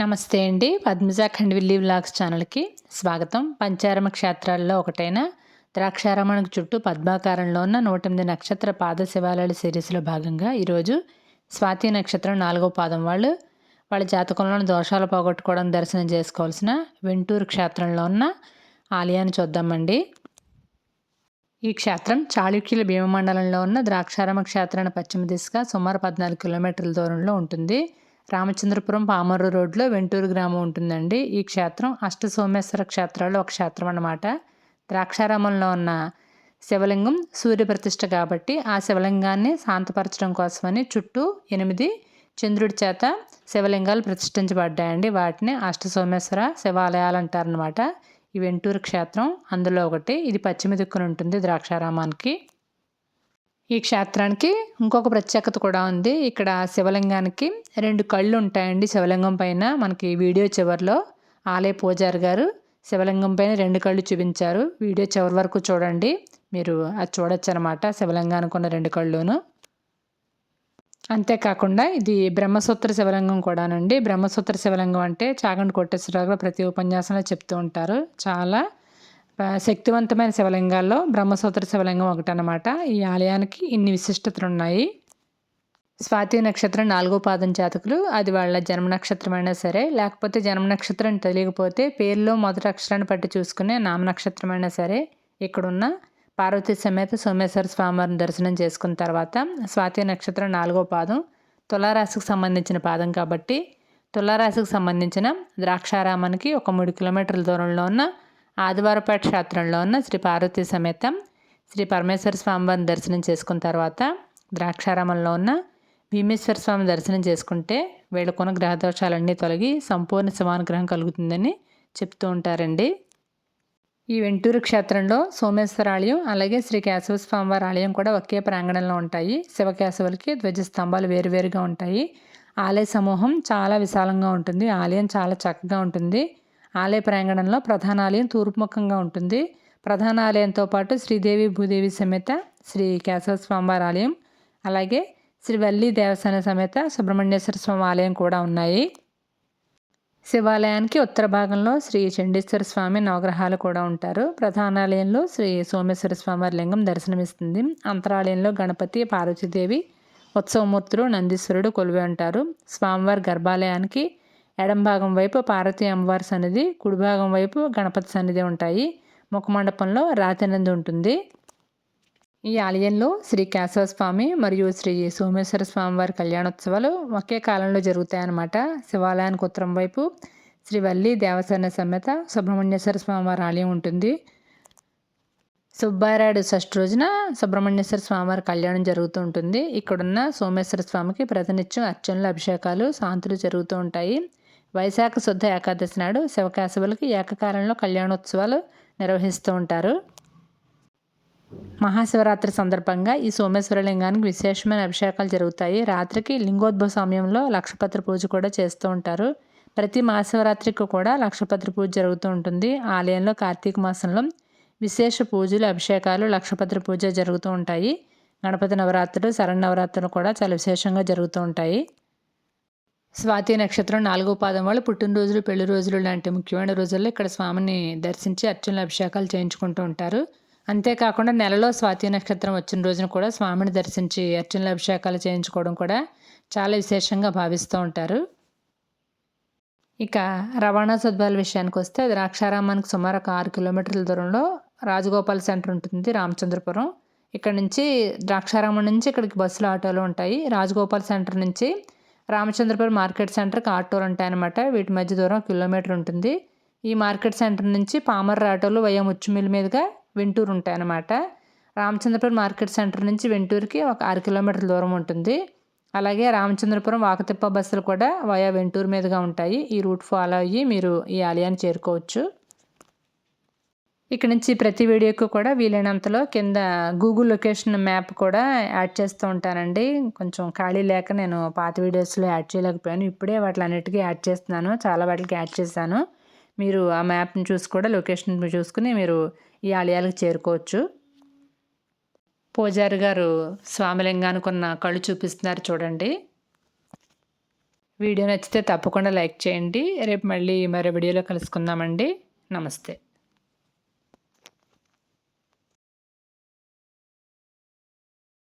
నమస్తే అండి. పద్మజ ఖండవిల్లి వ్లాగ్స్ ఛానల్కి స్వాగతం. పంచారమ క్షేత్రాల్లో ఒకటైన ద్రాక్షారామణకు చుట్టూ పద్మాకారంలో ఉన్న నూట ఎనిమిది నక్షత్ర పాద శివాలయాల సిరీస్లో భాగంగా ఈరోజు స్వాతి నక్షత్రం నాలుగో పాదం వాళ్ళు వాళ్ళ జాతకంలోని దోషాలు పోగొట్టుకోవడం దర్శనం చేసుకోవాల్సిన వెంటూరు క్షేత్రంలో ఉన్న ఆలయాన్ని చూద్దామండి. ఈ క్షేత్రం చాళుక్యుల భీమమండలంలో ఉన్న ద్రాక్షారామ క్షేత్రాన్ని పశ్చిమ దిశగా సుమారు పద్నాలుగు కిలోమీటర్ల దూరంలో ఉంటుంది. రామచంద్రపురం పామర్రు రోడ్లో వెంటూరు గ్రామం ఉంటుందండి. ఈ క్షేత్రం అష్ట సోమేశ్వర క్షేత్రాల్లో ఒక క్షేత్రం అన్నమాట. ద్రాక్షారామంలో ఉన్న శివలింగం సూర్యప్రతిష్ఠ కాబట్టి ఆ శివలింగాన్ని శాంతపరచడం కోసమని చుట్టూ ఎనిమిది చంద్రుడి చేత శివలింగాలు ప్రతిష్ఠించబడ్డాయండి. వాటిని అష్ట సోమేశ్వర శివాలయాలు అంటారనమాట ఈ వెంటూరు క్షేత్రం అందులో ఒకటి. ఇది పశ్చిమ దిక్కున ఉంటుంది ద్రాక్షారామానికి. ఈ క్షేత్రానికి ఇంకొక ప్రత్యేకత కూడా ఉంది. ఇక్కడ శివలింగానికి రెండు కళ్ళు ఉంటాయండి. శివలింగం పైన మనకి వీడియో చివరిలో ఆలయ పూజారి గారు శివలింగం పైన రెండు కళ్ళు చూపించారు. వీడియో చివరి వరకు చూడండి. మీరు అది చూడొచ్చు అనమాట శివలింగానికి ఉన్న రెండు కళ్ళును. అంతేకాకుండా ఇది బ్రహ్మసూత్ర శివలింగం కూడానండి. బ్రహ్మసూత్ర శివలింగం అంటే చాగండి కొట్టేశ్వరరావు ప్రతి ఉపన్యాసంలో చెప్తూ ఉంటారు. చాలా శక్తివంతమైన శివలింగాల్లో బ్రహ్మసూత్ర శివలింగం ఒకటి అనమాట ఈ ఆలయానికి ఇన్ని విశిష్టతలు ఉన్నాయి స్వాతి నక్షత్రం నాలుగో పాదం జాతకులు అది వాళ్ళ జన్మ నక్షత్రం అయినా సరే లేకపోతే జన్మ నక్షత్రం తెలియకపోతే పేరులో మొదటి అక్షరాన్ని పట్టి చూసుకునే నామ నక్షత్రం అయినా సరే ఇక్కడున్న పార్వతీ సమేత సోమేశ్వర స్వామివారిని దర్శనం చేసుకున్న తర్వాత స్వాతి నక్షత్రం నాలుగో పాదం తులారాశికి సంబంధించిన పాదం కాబట్టి తులారాశికి సంబంధించిన ద్రాక్షారామానికి ఒక మూడు కిలోమీటర్ల దూరంలో ఉన్న ఆదివారపేట క్షేత్రంలో ఉన్న శ్రీ పార్వతీ సమేతం శ్రీ పరమేశ్వర స్వామివారిని దర్శనం చేసుకున్న తర్వాత ద్రాక్షారామంలో ఉన్న భీమేశ్వర స్వామి దర్శనం చేసుకుంటే వీళ్ళకున్న గ్రహదోషాలన్నీ తొలగి సంపూర్ణ శివానుగ్రహం కలుగుతుందని చెప్తూ ఉంటారండి. ఈ వెంటూరు క్షేత్రంలో సోమేశ్వర ఆలయం అలాగే శ్రీ కేశవ స్వామివారి ఆలయం కూడా ఒకే ప్రాంగణంలో ఉంటాయి. శివకేశవులకి ధ్వజస్తంభాలు వేరువేరుగా ఉంటాయి. ఆలయ సమూహం చాలా విశాలంగా ఉంటుంది. ఆలయం చాలా చక్కగా ఉంటుంది. ఆలయ ప్రాంగణంలో ప్రధాన ఆలయం తూర్పుముఖంగా ఉంటుంది. ప్రధాన ఆలయంతో పాటు శ్రీదేవి భూదేవి సమేత శ్రీ కేశవ స్వామివారి ఆలయం అలాగే శ్రీ వల్లి దేవస్థాన సమేత సుబ్రహ్మణ్యేశ్వర స్వామి ఆలయం కూడా ఉన్నాయి. శివాలయానికి ఉత్తర భాగంలో శ్రీ చండీశ్వర స్వామి నవగ్రహాలు కూడా ఉంటారు. ప్రధానాలయంలో శ్రీ సోమేశ్వర స్వామివారి లింగం దర్శనమిస్తుంది. అంతరాలయంలో గణపతి పార్వతీదేవి ఉత్సవమూర్తులు నందీశ్వరుడు కొలువే ఉంటారు. స్వామివారి గర్భాలయానికి ఎడం భాగం వైపు పార్వతీ అమ్మవారి సన్నిధి కుడి భాగం వైపు గణపతి సన్నిధి ఉంటాయి. ముఖమండపంలో రాతినంది ఉంటుంది. ఈ ఆలయంలో శ్రీ కేశవ స్వామి మరియు శ్రీ సోమేశ్వర స్వామి వారి కళ్యాణోత్సవాలు ఒకే కాలంలో జరుగుతాయన్నమాట. శివాలయానికి ఉత్తరం వైపు శ్రీ వల్లి దేవసేన సమేత సుబ్రహ్మణ్యేశ్వర స్వామి వారి ఆలయం ఉంటుంది. సుబ్బారాయుడు షష్ఠి రోజున సుబ్రహ్మణ్యేశ్వర స్వామివారి కళ్యాణం జరుగుతూ ఉంటుంది. ఇక్కడున్న సోమేశ్వర స్వామికి ప్రతినిత్యం అర్చనలు అభిషేకాలు శాంతులు జరుగుతూ ఉంటాయి. వైశాఖ శుద్ధ ఏకాదశి నాడు శివకాశవులకి ఏకకాలంలో కళ్యాణోత్సవాలు నిర్వహిస్తూ ఉంటారు. మహాశివరాత్రి సందర్భంగా ఈ సోమేశ్వర లింగానికి విశేషమైన అభిషేకాలు జరుగుతాయి. రాత్రికి లింగోద్భవ సమయంలో లక్షపత్రి పూజ కూడా చేస్తూ ఉంటారు. ప్రతి మహాశివరాత్రికి కూడా లక్షపత్రి పూజ జరుగుతూ ఉంటుంది. ఆలయంలో కార్తీక మాసంలో విశేష పూజలు అభిషేకాలు లక్షపత్రి పూజ జరుగుతూ ఉంటాయి. గణపతి నవరాత్రులు శరణ్ కూడా చాలా విశేషంగా జరుగుతూ ఉంటాయి. స్వాతి నక్షత్రం నాలుగో పాదం వాళ్ళు పుట్టినరోజులు పెళ్ళి రోజులు లాంటి ముఖ్యమైన రోజుల్లో ఇక్కడ స్వామిని దర్శించి అర్చనలు అభిషేకాలు చేయించుకుంటూ ఉంటారు. అంతేకాకుండా నెలలో స్వాతి నక్షత్రం వచ్చిన రోజున కూడా స్వామిని దర్శించి అర్చనలు అభిషేకాలు చేయించుకోవడం కూడా చాలా విశేషంగా భావిస్తూ ఉంటారు. ఇక రవాణా సదుపాయాల విషయానికి వస్తే అది ద్రాక్షారామానికి సుమారు ఒక ఆరు కిలోమీటర్ల దూరంలో రాజగోపాల్ సెంటర్ ఉంటుంది రామచంద్రపురం. ఇక్కడ నుంచి ద్రాక్షారామం నుంచి ఇక్కడికి బస్సులు ఆటోలు ఉంటాయి. రాజగోపాల్ సెంటర్ నుంచి రామచంద్రపురం మార్కెట్ సెంటర్కి ఆటోలు ఉంటాయన్నమాట. వీటి మధ్య దూరం కిలోమీటర్ ఉంటుంది. ఈ మార్కెట్ సెంటర్ నుంచి పామర్ ఆటోలు వయ్య ముచ్చుమిల్ మీదుగా వెంటూరు ఉంటాయన్నమాట. రామచంద్రపురం మార్కెట్ సెంటర్ నుంచి వెంటూరుకి ఒక ఆరు కిలోమీటర్ల దూరం ఉంటుంది. అలాగే రామచంద్రపురం వాకతిప్ప బస్సులు కూడా వయా వెంటూరు మీదుగా ఉంటాయి. ఈ రూట్ ఫాలో అయ్యి మీరు ఈ ఆలయాన్ని చేరుకోవచ్చు. ఇక్కడ నుంచి ప్రతి వీడియోకు కూడా వీలైనంతలో కింద గూగుల్ లొకేషన్ మ్యాప్ కూడా యాడ్ చేస్తూ ఉంటానండి. కొంచెం ఖాళీ లేక నేను పాత వీడియోస్లో యాడ్ చేయలేకపోయాను. ఇప్పుడే వాటిలన్నిటికీ యాడ్ చేస్తున్నాను. చాలా వాటికి యాడ్ చేశాను. మీరు ఆ మ్యాప్ని చూసి కూడా లొకేషన్ చూసుకుని మీరు ఈ ఆలయాలకు చేరుకోవచ్చు. పూజారి గారు స్వామిలింగానికి ఉన్న కళ్ళు చూపిస్తున్నారు చూడండి. వీడియో నచ్చితే తప్పకుండా లైక్ చేయండి. రేపు మళ్ళీ మరో వీడియోలో కలుసుకుందామండి. నమస్తే.